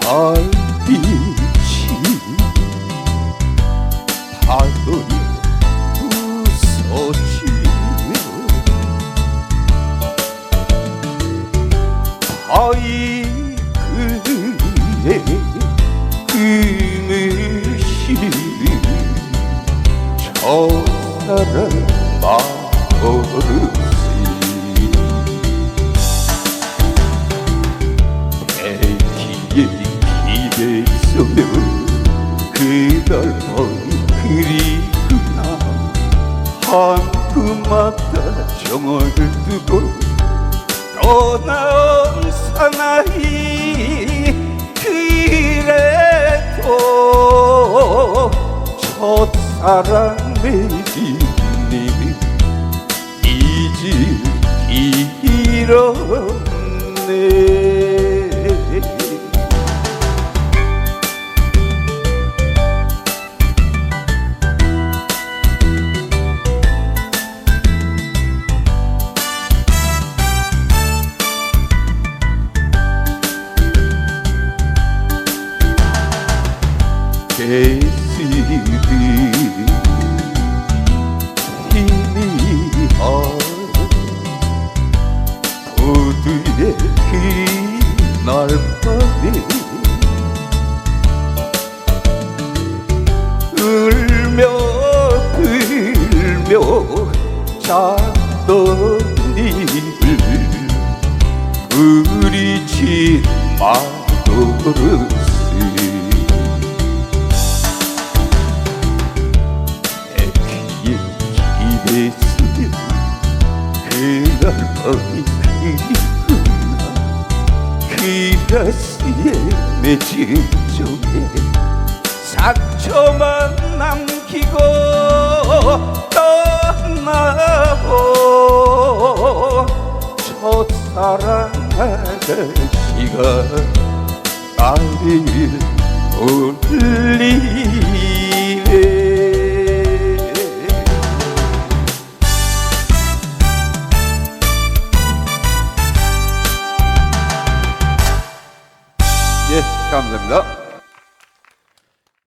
달빛이 바늘 부서지며 아이 그 그의 그물이 저 사람 마음을 시별 머리 그리 흔나 한그마다 정을 두고 떠나온 사나이 그래도 첫사랑 내지니 이지 이런 계시리 희미한 부두의 그날 밤에 울며 불며 잤던 이를 부리지 마도록 기대으면 그날 밤이 그리구나 그라스에 맺은 쪽에 상처만 남기고 떠나고 첫사랑 아가씨가 나를 올리네 Yes, Kamzemla.